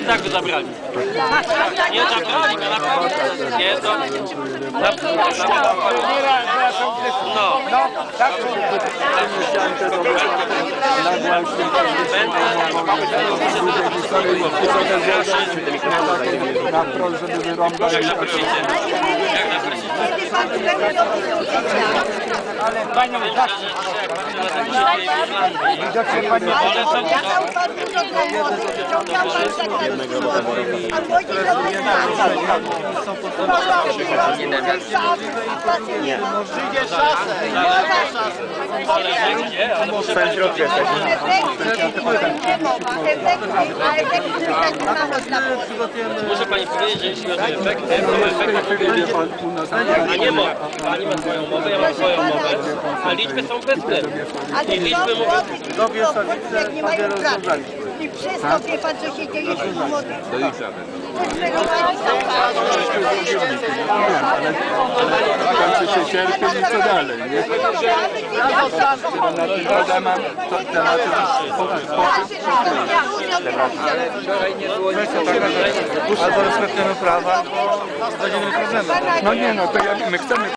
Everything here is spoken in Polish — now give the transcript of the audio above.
i tak by zabrali. Nie zabrali by naprawdę. Nie, to... No. na wprost, żeby wyrąbać. Jak naprosicie. Jak naprosicie. Widocznie pani Ale są... Nie, ale muszę w środku jesteś. Muszę pani powiedzieć, że jeśli chodzi o efekty, to efekty a nie ma. Pani ma swoją mowę, ja mam swoją mowę, a liczby są pewne. Ale I liczby mówią... jak nie mają pracy. I przez to wie pan, co się dzieje wśród młodych. Zdesperowani są. Się sierpień i co dalej, nie? Tym temat, to Albo respektujemy prawa, albo będziemy problemy. No nie no, to ja, my chcemy